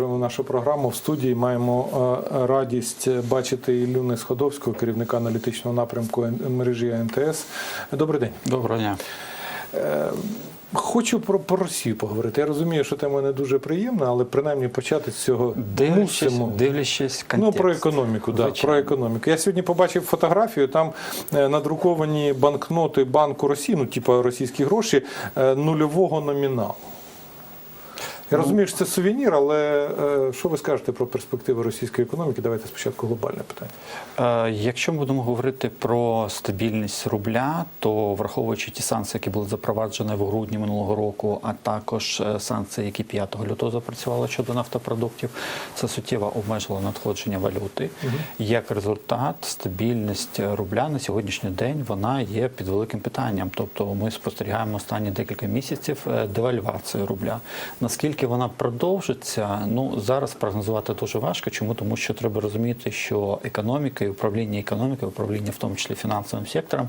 Продовжуємо нашу програму. В студії маємо е, радість бачити Іллю Несходовського, керівника аналітичного напрямку мережі АНТС. Добрий день. Доброго дня. Хочу про, про Росію поговорити. Я розумію, що тема не дуже приємна, але принаймні почати з цього Дивлячись, мусимо. дивлячись Ну, про економіку, да, про економіку. Я сьогодні побачив фотографію, там е, надруковані банкноти Банку Росії, ну, типу російські гроші, е, нульового номіналу. Я розумію, що це сувенір, але е, що ви скажете про перспективи російської економіки? Давайте спочатку глобальне питання. Е, Якщо ми будемо говорити про стабільність рубля, то враховуючи ті санкції, які були запроваджені в грудні минулого року, а також е, санкції, які 5 лютого запрацювали щодо нафтопродуктів, це суттєво обмежило надходження валюти. Як результат, стабільність рубля на сьогоднішній день вона є під великим питанням. Тобто ми спостерігаємо останні декілька місяців девальвацію рубля. Наскільки вона продовжиться, ну зараз прогнозувати дуже важко. Чому? Тому що треба розуміти, що економіка і управління економікою, управління в тому числі фінансовим сектором,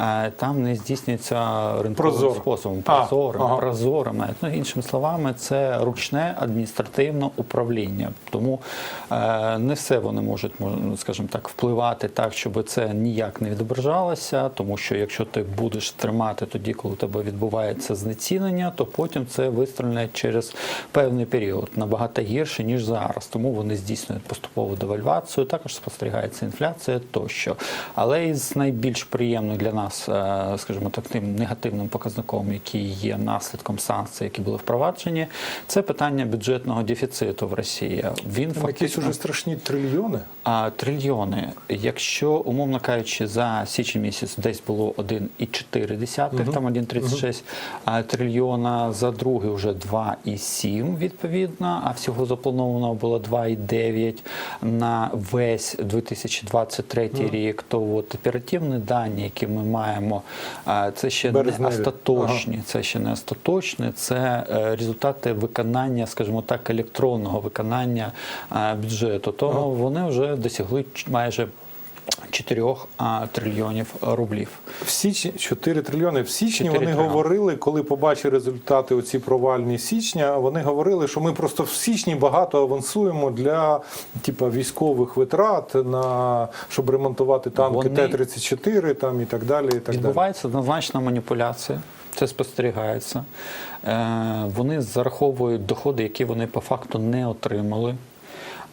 е, там не здійснюється ринковим Прозоро. способом, прозорим, ага. прозорим. Ну, іншими словами, це ручне адміністративне управління. Тому е, не все вони можуть, мож- скажімо так, впливати так, щоб це ніяк не відображалося. Тому що якщо ти будеш тримати тоді, коли у тебе відбувається знецінення, то потім це вистрільне через певний період набагато гірше ніж зараз. Тому вони здійснюють поступову девальвацію. Також спостерігається інфляція тощо. Але із найбільш приємних для нас, е, скажімо так, тим негативним показником, який є наслідком санкцій, які були впроваджені, це питання бюджетного дефіциту в Росії. Він Там якісь уже страшні трильйони. а трильйони, якщо умовно кажучи, за січень місяць десь було 1,4, там 1,36 а трильйона, за другий вже 2,7 відповідно, а всього заплановано було 2,9 на весь 2023 рік. То от оперативні дані, які ми маємо, це ще не Березневі. остаточні, це ще не остаточне, це е, результати виконання, скажімо так, електронного виконання е, бюджету. То вони вже досягли майже 4 трильйонів рублів. В січні 4 трильйони. В січні 4 вони трильйони. говорили, коли побачили результати оці провальні січня. Вони говорили, що ми просто в січні багато авансуємо для типа військових витрат на щоб ремонтувати танки Вони- Т-34 там і так далі. І так далі. Відбувається однозначна маніпуляція. Це спостерігається. Е, вони зараховують доходи, які вони по факту не отримали.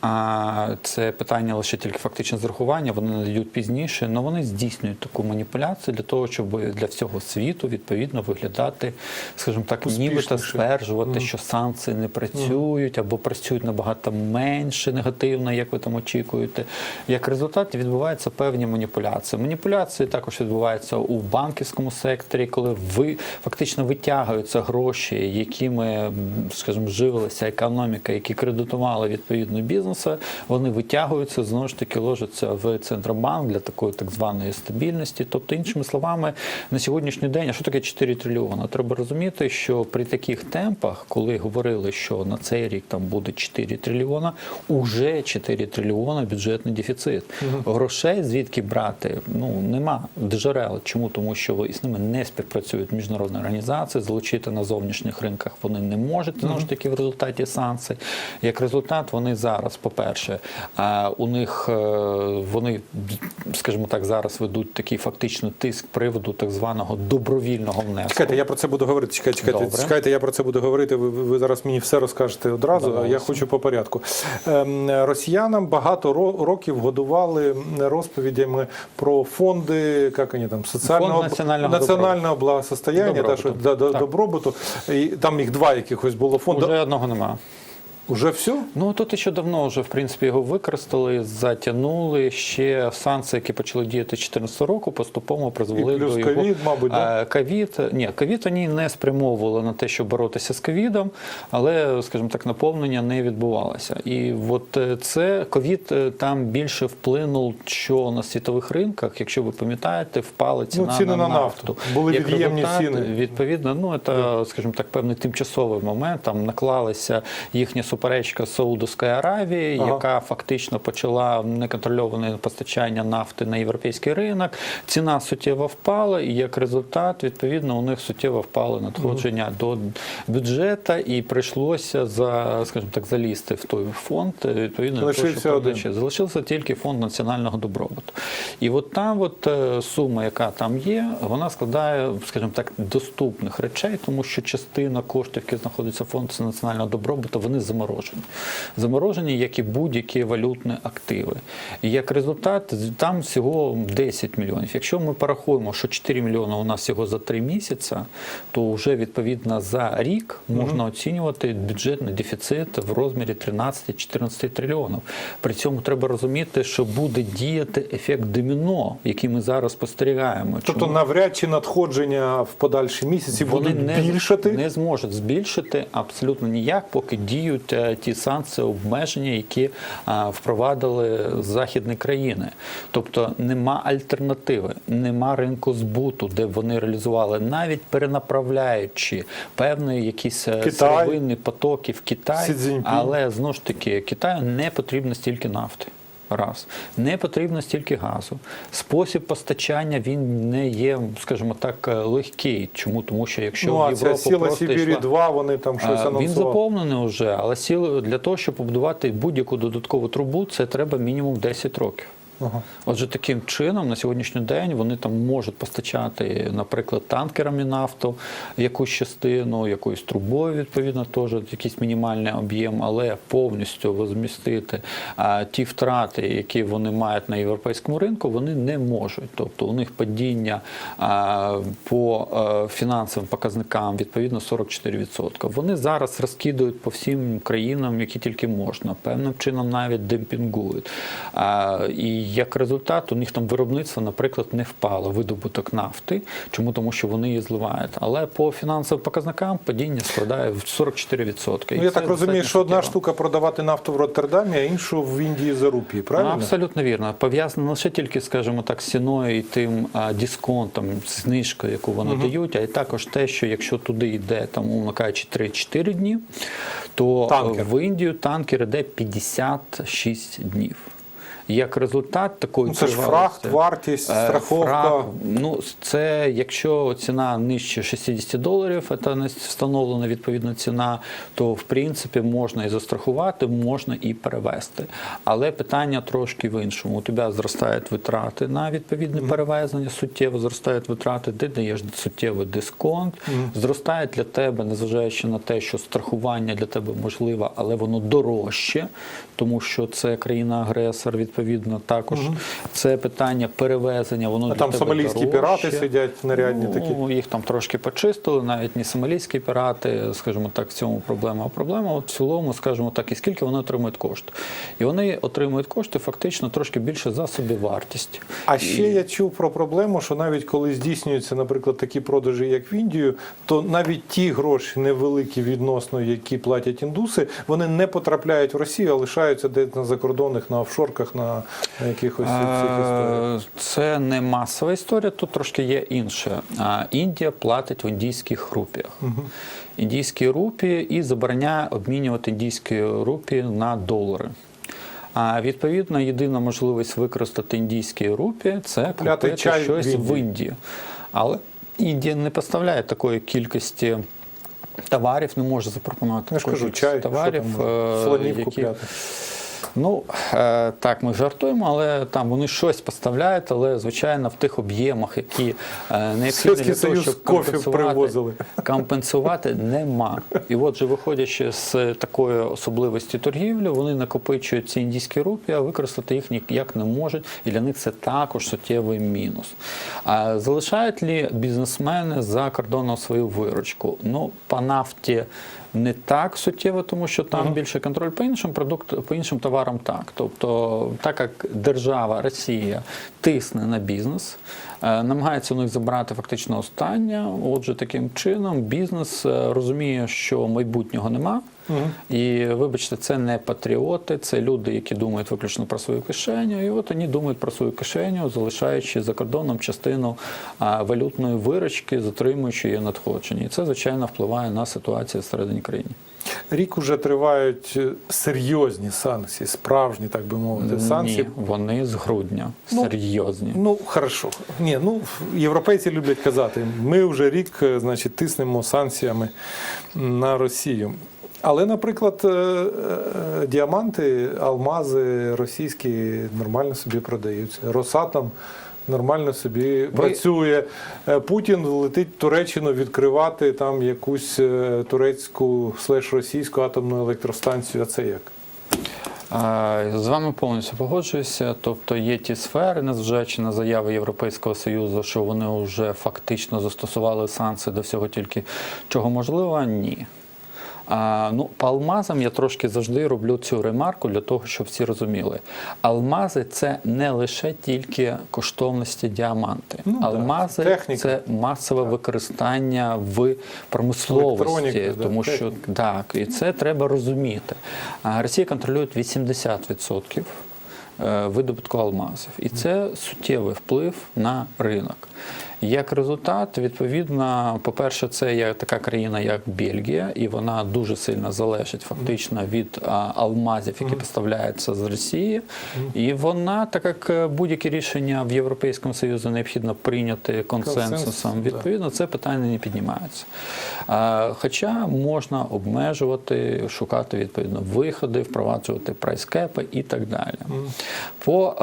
А це питання лише тільки фактичне зарахування, вони надають пізніше, але вони здійснюють таку маніпуляцію для того, щоб для всього світу відповідно виглядати, скажімо так, нібито стверджувати, що санкції не працюють або працюють набагато менше негативно, як ви там очікуєте. Як результат відбуваються певні маніпуляції. Маніпуляції також відбуваються у банківському секторі, коли ви фактично витягуються гроші, якими, скажімо, живилася економіка, які кредитували відповідно бізнесу, вони витягуються, знову ж таки ложаться в Центробанк для такої так званої стабільності. Тобто, іншими словами, на сьогоднішній день, а що таке 4 трильйона? Треба розуміти, що при таких темпах, коли говорили, що на цей рік там буде 4 трильйона, уже 4 трильйона бюджетний дефіцит. Грошей звідки брати? Ну нема джерел. Чому? Тому що з ними не співпрацюють міжнародні організації, залучити на зовнішніх ринках вони не можуть знову ж таки в результаті санкцій. Як результат, вони зараз, по-перше, а, у них е, вони, скажімо так, зараз ведуть такий фактично тиск приводу так званого добровільного внеску. Чекайте, я про це буду говорити. Чекайте, чекайте, Добре. чекайте, я про це буду говорити. Ви, ви зараз мені все розкажете одразу. а Я хочу по порядку. Ем, росіянам багато ро- років годували розповідями про фонди, як вони там соціального Фонд національного національного благосостояння, Добробуту. що, да, до- Так. добробуту. І там їх два якихось було фонду. Уже одного немає. Уже все? Ну тут ще давно вже в принципі його використали, затягнули. Ще санкції, які почали діяти 2014 року, поступово призвели І плюс до його ковід, мабуть, да? Е, ковід. Ні, ковід вони не спрямовували на те, щоб боротися з ковідом, але, скажімо так, наповнення не відбувалося. І от е, це ковід е, там більше вплинув, що на світових ринках, якщо ви пам'ятаєте, впала ціна, ціни на, на нафту. нафту. Були Як від'ємні ціни. Відповідно, ну це, скажімо так, певний тимчасовий момент. Там наклалися їхні суперечка з Саудовської Аравії, Ага. яка фактично почала неконтрольоване постачання нафти на європейський ринок. Ціна суттєво впала, і як результат, відповідно, у них суттєво впали надходження до бюджету, і прийшлося за, скажімо так, залізти в той фонд. е, Відповідно, для того, один. залишився тільки фонд національного добробуту. І от там, от е, сума, яка там є, вона складає, скажімо так, доступних речей, тому що частина коштів, які знаходяться в фонді національного добробуту, вони заморожені. Заморожені, як і будь-які валютні активи. І як результат, там всього 10 мільйонів. Якщо ми порахуємо, що 4 мільйони у нас всього за 3 місяці, то вже відповідно за рік можна оцінювати бюджетний дефіцит в розмірі 13-14 трильйонів. При цьому треба розуміти, що буде діяти ефект доміно, який ми зараз спостерігаємо. Тобто Чому? навряд чи надходження в подальші місяці Вони будуть не, більшати. не зможуть збільшити абсолютно ніяк, поки діють ті санкції, обмеження, які впровадили західні країни. Тобто нема альтернативи, нема ринку збуту, де б вони реалізували, навіть перенаправляючи певні якісь е, сировинні потоки в Китай, але знову ж таки Китаю не потрібно стільки нафти. Раз не потрібно стільки газу. Спосіб постачання він не є, скажімо так, е, легкий. Чому? Тому що якщо ну, в а ця Європу сіла просто Сибірі йшла, 2 вони там щось анонсували. він заповнений вже, але сіл для того, щоб побудувати будь-яку додаткову трубу, це треба мінімум 10 років. Ага. Отже, таким чином на сьогоднішній день вони там можуть постачати, наприклад, танкерами нафту, якусь частину, якоюсь трубою, відповідно, теж якийсь мінімальний об'єм, але повністю возмістити а, ті втрати, які вони мають на європейському ринку, вони не можуть. Тобто у них падіння а, по е, фінансовим показникам відповідно 44%. Вони зараз розкидують по всім країнам, які тільки можна, певним чином навіть демпінгують. А, і як результат, у них там виробництво, наприклад, не впало, видобуток нафти. Чому? Тому що вони її зливають. Але по фінансовим показникам падіння складає в 44%. І Ну, я так розумію, що одна штука продавати нафту в Роттердамі, а іншу в Індії за рупії, правильно? Абсолютно вірно. Пов'язано лише тільки, скажімо так, з ціною і тим дисконтом, знижкою, яку вони дають, а й також те, що якщо туди йде, там, умовно кажучи, 3-4 дні, то Танкер. в Індію танкер йде 56 днів. Як результат такої Ну, це ж фрахт, вартість, Е, страховка. фраг, ну, це якщо ціна нижче 60 доларів, це не встановлена відповідна ціна, то в принципі можна і застрахувати, можна і перевести. Але питання трошки в іншому. У тебе зростають витрати на відповідне перевезення, суттєво зростають витрати, ти даєш суттєвий дисконт, зростає для тебе, незважаючи на те, що страхування для тебе можливе, але воно дорожче, тому що це країна-агресор, відповідно, також це питання перевезення. Воно А там сомалійські дорожче. пірати сидять нарядні ну, такі. Їх там трошки почистили, навіть не сомалійські пірати, скажімо так, в цьому проблема. А проблема от в цілому, скажімо так, і скільки вони отримують кошти. І вони отримують кошти фактично трошки більше за собівартість. А ще я чув про проблему, що навіть коли здійснюються, наприклад, такі продажі, як в Індію, то навіть ті гроші невеликі відносно, які платять індуси, вони не потрапляють в Росію, а лишаються десь на закордонних, на офшорках, на, на якихось цих історіях. Е, Це не масова історія, тут трошки є інше. Індія платить в індійських рупіях. Індійські рупії і забороняє обмінювати індійські рупії на долари. А відповідно, єдина можливість використати індійські рупії це купити чай щось в Індії. Індії. Але Індія не поставляє такої кількості. Товарів не може запропонувати Я ж кажу, чай, товарів, що там, е, слонів які- купляти. Ну е, так, ми жартуємо, але там вони щось поставляють, але звичайно в тих об'ємах, які е, необхідні для того, щоб компенсувати, компенсувати нема. І отже, виходячи з такої особливості торгівлі, вони накопичують ці індійські рупії, а використати їх ніяк не можуть, і для них це також суттєвий мінус. А залишають ли бізнесмени за кордоном свою виручку? Ну, по нафті. Не так суттєво, тому що там більше контроль по іншим продуктам, по іншим товарам так. Тобто, так як держава Росія тисне на бізнес, е, намагається у них забрати фактично останнє. Отже, таким чином бізнес е, розуміє, що майбутнього нема. І вибачте, це не патріоти, це люди, які думають виключно про свою кишеню. І от вони думають про свою кишеню, залишаючи за кордоном частину валютної виручки, затримуючи її надходження. І це звичайно впливає на ситуацію всередині країни. Рік уже тривають е, серйозні санкції, справжні, так би мовити, санкції. Ні, вони з грудня Ну, серйозні. Ну, хорошо. Ні, ну європейці люблять казати, ми вже рік, е, значить, тиснемо санкціями на Росію. Але, наприклад, е, е, діаманти, алмази російські нормально собі продаються. Росатом нормально собі працює. Е, Путін летить в Туреччину відкривати там якусь турецьку слеш російську атомну електростанцію. А це як? З вами повністю погоджуюся. Тобто є ті сфери, незважаючи на заяви Європейського союзу, що вони вже фактично застосували санкції до всього тільки чого можливо, ні. А, ну, по алмазам я трошки завжди роблю цю ремарку для того, щоб всі розуміли. Алмази це не лише тільки коштовності діаманти. Ну, Алмази техніка. це масове використання в промисловості, Електроніка, да, тому що техніка. так, і це треба розуміти. А Росія контролює 80% е, видобутку алмазів, і це суттєвий вплив на ринок. Як результат, відповідно, по-перше, це є така країна, як Бельгія, і вона дуже сильно залежить фактично від алмазів, які поставляються з Росії. І вона, так як е, будь-які рішення в Європейському Союзі необхідно прийняти консенсусом, відповідно, це питання не піднімається. Хоча можна обмежувати, шукати відповідно виходи, впроваджувати прайскепи і так далі. По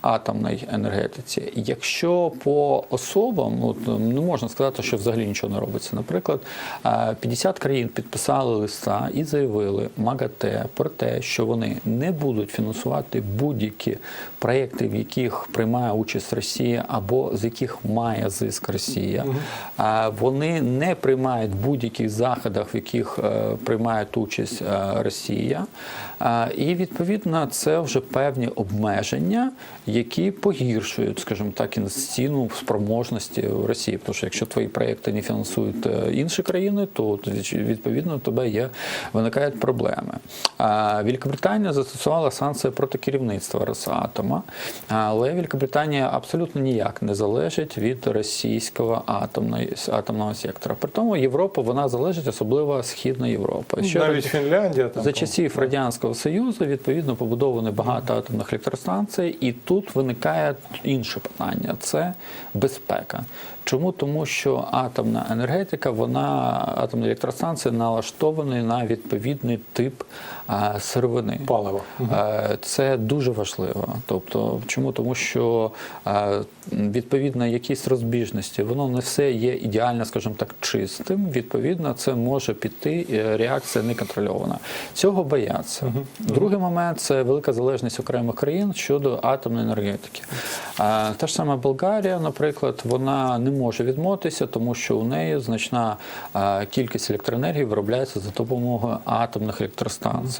атомній енергетиці, якщо по особам, от, не можна сказати, що взагалі нічого не робиться. Наприклад, а, 50 країн підписали листа і заявили МАГАТЕ про те, що вони не будуть фінансувати будь-які проекти, в яких приймає участь Росія або з яких має зиск Росія. А Вони не приймають будь-яких заходах, в яких е, приймає участь е, Росія. І відповідно це вже певні обмеження, які погіршують, скажімо так, інвестиційну спроможності Росії. Тому що якщо твої проекти не фінансують е, інші країни, то відповідно у тебе є виникають проблеми. Великобританія застосувала санкції проти керівництва Росатома, але Великобританія абсолютно ніяк не залежить від російського атомного, атомного сектора. При тому Європа вона залежить особливо Східна Європа. Що Навіть Фінляндія там. за часів Радянського Союзу відповідно побудовано багато атомних електростанцій, і тут виникає інше питання це безпека. Чому? Тому що атомна енергетика, вона атомні електростанції налаштовані на відповідний тип сировини. Паливо. Це дуже важливо. Тобто, чому? Тому що відповідно якісь розбіжності, воно не все є ідеально, скажімо так, чистим. Відповідно, це може піти реакція неконтрольована. Цього бояться. Другий момент це велика залежність окремих країн щодо атомної енергетики. Та ж сама Болгарія, наприклад, вона не може відмовитися, тому що у неї значна кількість електроенергії виробляється за допомогою атомних електростанцій.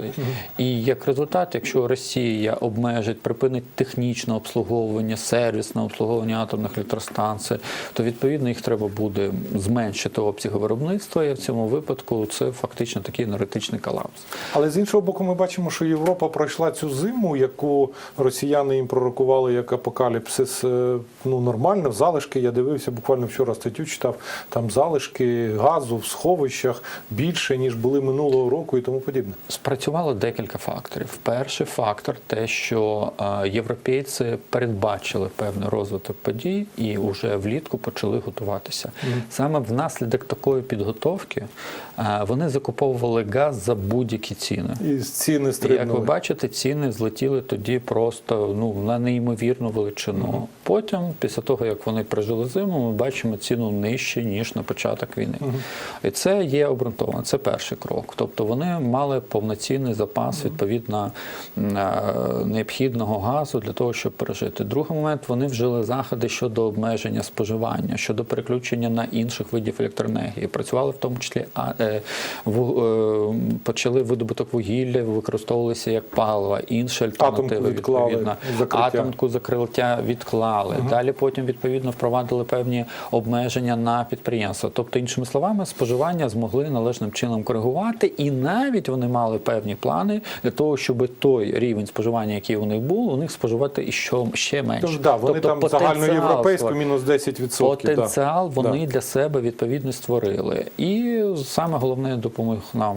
І як результат, якщо Росія обмежить, припинить технічне обслуговування, сервісне обслуговування атомних електростанцій, то відповідно їх треба буде зменшити обсяги виробництва. І в цьому випадку це фактично такий енергетичний колапс. Але з іншого боку, ми бачимо, що Європа пройшла цю зиму, яку росіяни їм пророкували як апокаліпсис. е, Ну нормально, в залишки. Я дивився буквально вчора статтю читав. Там залишки газу в сховищах більше ніж були минулого року і тому подібне. Спрацювало декілька факторів. Перший фактор те, що е, європейці передбачили певний розвиток подій і вже влітку почали готуватися. Саме внаслідок такої підготовки е, вони закуповували газ за будь-які ціни. І ціни І, Як ви бачите, ціни злетіли тоді просто ну на неймовірну величину. Потім, після того як вони пережили зиму, ми бачимо ціну нижче ніж на початок війни. І це є обґрунтовано. Це перший крок. Тобто вони мали повноцінно постійний запас відповідно е, необхідного газу для того, щоб пережити. Другий момент вони вжили заходи щодо обмеження споживання, щодо переключення на інших видів електроенергії. Працювали в тому числі е, ву- е, почали видобуток вугілля, використовувалися як паливо, інші альтернативи відповідно. Атомку закриття відклали. Далі потім відповідно впровадили певні обмеження на підприємства. Тобто, іншими словами, споживання змогли належним чином коригувати, і навіть вони мали певні плани для того, щоб той рівень споживання, який у них був, у них споживати і що ще менше. Тож да, вони тобто, там загальноєвропейську мінус 10%. да. Потенціал вони Да. для себе відповідно створили. І саме головне допомог нам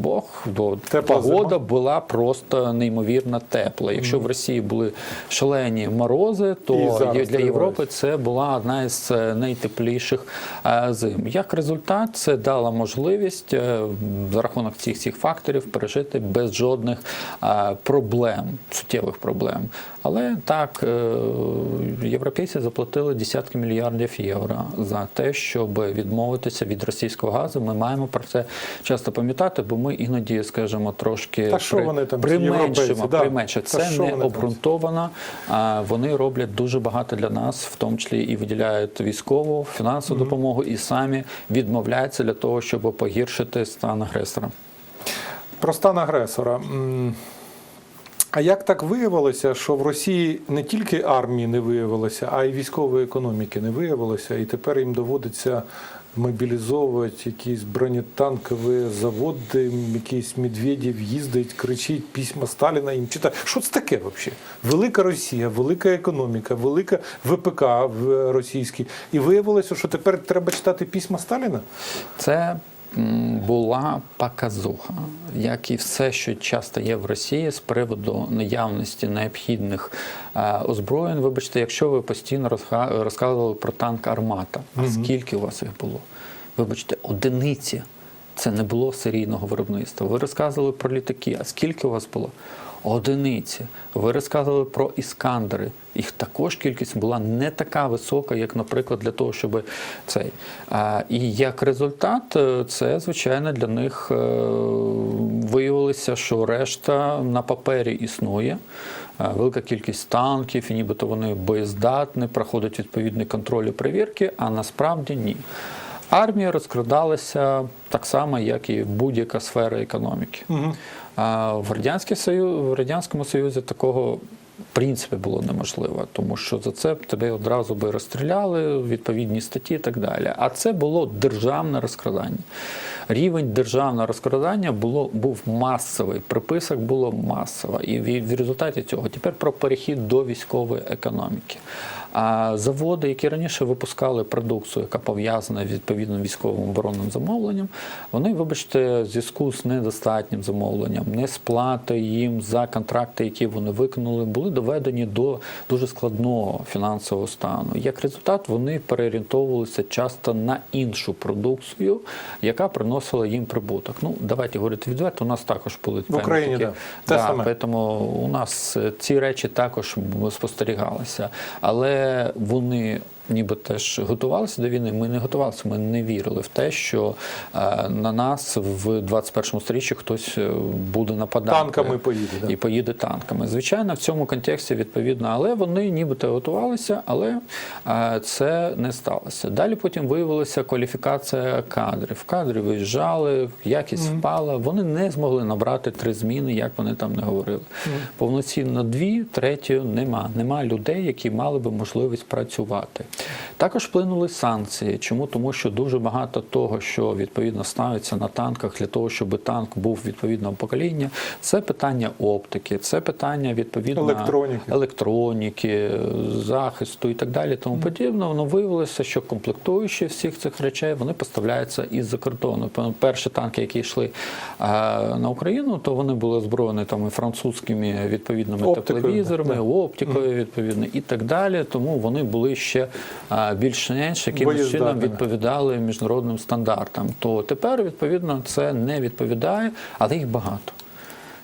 Бог, бо Тепла погода зима. була просто неймовірно тепла. Якщо в Росії були шалені морози, то для. Європи це була одна із е, найтепліших е, зим. Як результат, це дало можливість е, за рахунок цих цих факторів пережити без жодних проблем, суттєвих проблем. Але так, е, європейці заплатили десятки мільярдів євро за те, щоб відмовитися від російського газу. Ми маємо про це часто пам'ятати, бо ми іноді, скажімо, трошки Та що вони там, применшимо. да. применшимо. Та Це що не вони обґрунтовано. Вони роблять дуже багато для нас, в тому числі і виділяють військову, фінансову допомогу, і самі відмовляються для того, щоб погіршити стан агресора. Про стан агресора. А як так виявилося, що в Росії не тільки армії не виявилося, а й військової економіки не виявилося, і тепер їм доводиться мобілізовувати якісь бронетанкові заводи, якийсь Медведєв їздить, кричить письма Сталіна їм читає. Що це таке взагалі? Велика Росія, велика економіка, велика ВПК в російській. І виявилося, що тепер треба читати письма Сталіна? Це була показуха, як і все, що часто є в Росії з приводу наявності необхідних е, озброєнь. Вибачте, якщо ви постійно розказували про танк Армата, а скільки у вас їх було? Вибачте, одиниці. Це не було серійного виробництва. Ви розказували про літаки. А скільки у вас було? Одиниці. Ви розказували про іскандери. Їх також кількість була не така висока, як, наприклад, для того, щоб цей. І як результат, е, це звичайно для них е, виявилося, що решта на папері існує. Е, Велика кількість танків, і нібито вони боєздатні, проходять відповідні контролі перевірки, а насправді ні. Армія розкрадалася так само, як і будь-яка сфера економіки. А в в Радянському Союзі такого в принципі було неможливо, тому що за це тебе одразу би розстріляли, відповідні статті і так далі. А це було державне розкрадання. Рівень державного розкрадання було, був масовий, приписок було масово. І в, в результаті цього тепер про перехід до військової економіки. А заводи, які раніше випускали продукцію, яка пов'язана з відповідним військовим оборонним замовленням, вони, вибачте, в зв'язку з недостатнім замовленням, несплати їм за контракти, які вони виконали, були доведені до дуже складного фінансового стану. Як результат, вони переорієнтовувалися часто на іншу продукцію, яка приносила їм прибуток. Ну, давайте говорити відверто, у нас також були певні Україні, такі- да. Те саме. Тому у нас е, ці речі також спостерігалися. Але вони ніби теж готувалися до війни. Ми не готувалися, ми не вірили в те, що е, на нас в 21 сторіччі хтось е, буде нападати. Танками поїде, да. І поїде танками. Звичайно, в цьому контексті відповідно, але вони нібито готувалися, але е, це не сталося. Далі потім виявилася кваліфікація кадрів. Кадри виїжджали, якість впала. Вони не змогли набрати три зміни, як вони там не говорили. Повноцінно дві, третьої нема. Нема людей, які мали би можливість працювати. Також вплинули санкції. Чому? Тому що дуже багато того, що відповідно ставиться на танках для того, щоб танк був відповідного покоління, це питання оптики, це питання відповідно Електроніки. електроніки, захисту і так далі. Тому подібне. Воно виявилося, що комплектуючі всіх цих речей вони поставляються із-за кордону. Перші танки, які йшли е, на Україну, то вони були озброєні там і французькими відповідними Оптикою, тепловізорами, да. оптикою відповідно і так далі. Тому вони були ще більш-менш якимось чином відповідали міжнародним стандартам. То тепер відповідно це не відповідає, але їх багато.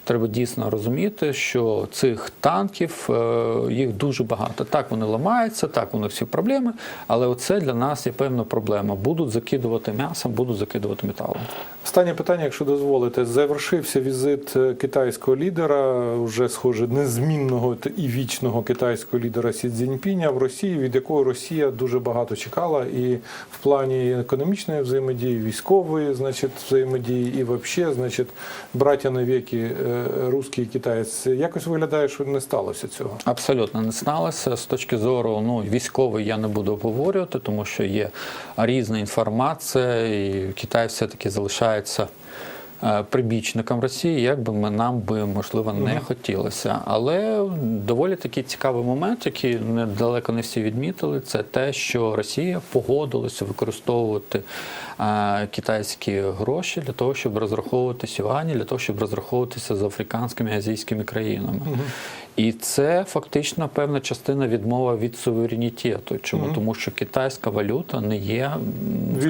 Треба дійсно розуміти, що цих танків е, їх дуже багато. Так вони ламаються, так у них всі проблеми, але оце для нас є певна проблема. Будуть закидувати м'ясом, будуть закидувати металом. Останнє питання, якщо дозволите, завершився візит е, китайського лідера, вже схоже незмінного і вічного китайського лідера Сі Цзіньпіня в Росії, від якого Росія дуже багато чекала, і в плані економічної взаємодії, військової, значить, взаємодії, і взагалі, значить, браття навіки е, русський і китаєць. Якось виглядає, що не сталося цього. Абсолютно не сталося. З точки зору ну, військової я не буду обговорювати, тому що є різна інформація, і Китай все-таки залишається е, прибічником Росії, як би ми нам би можливо не хотілося. Але доволі такий цікавий момент, який недалеко не всі відмітили, це те, що Росія погодилася використовувати китайські гроші для того, щоб розраховуватися юані, для того, щоб розраховуватися з африканськими і азійськими країнами. І це фактично певна частина відмова від суверенітету. Чому? Тому що китайська валюта не є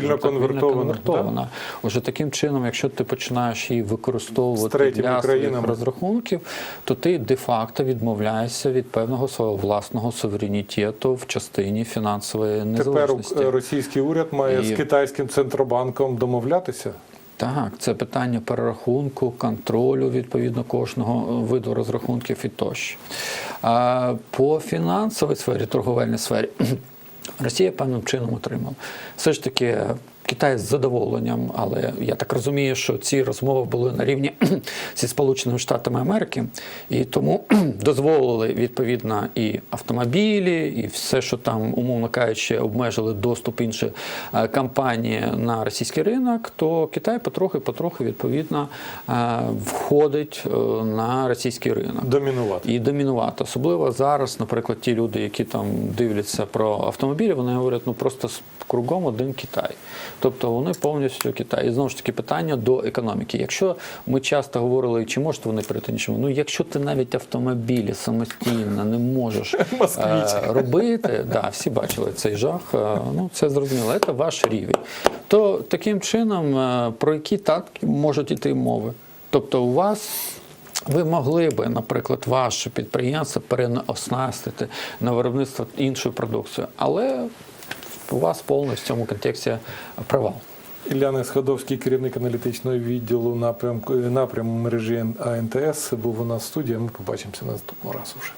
так, конвертована. Уже таким чином, якщо ти починаєш її використовувати для своїх розрахунків, то ти де-факто відмовляєшся від певного свого власного суверенітету в частині фінансової Тепер незалежності. е, російський уряд має І- з китайським центробанком домовлятися. Так, це питання перерахунку, контролю відповідно кожного е, виду розрахунків і тощо. По фінансовій сфері, торговельній сфері, Росія певним чином отримала. Все ж таки. Китай з задоволенням, але я так розумію, що ці розмови були на рівні зі Сполученими Штатами Америки, і тому дозволили відповідно і автомобілі, і все, що там, умовно кажучи, обмежили доступ інші е, компанії на російський ринок, то Китай потрохи-потрохи відповідно е, входить е, на російський ринок Домінувати. і домінувати. Особливо зараз, наприклад, ті люди, які там дивляться про автомобілі, вони говорять, ну просто кругом один Китай. Тобто вони повністю Китай. І знову ж таки питання до економіки. Якщо ми часто говорили, чи можуть вони перейти нічому, ну якщо ти навіть автомобілі самостійно не можеш е, робити, да, всі бачили цей жах, е, ну це зрозуміло, це ваш рівень. То таким чином, е, про які татки можуть іти мови? Тобто у вас ви могли би, наприклад, ваше підприємство переоснастити на виробництво іншою продукцією, але у вас повністю в цьому контексті провал. Ілля Сходовський, керівник аналітичного відділу напрямку напряму мережі АНТС, був у нас в студії. Ми побачимося наступного разу вже.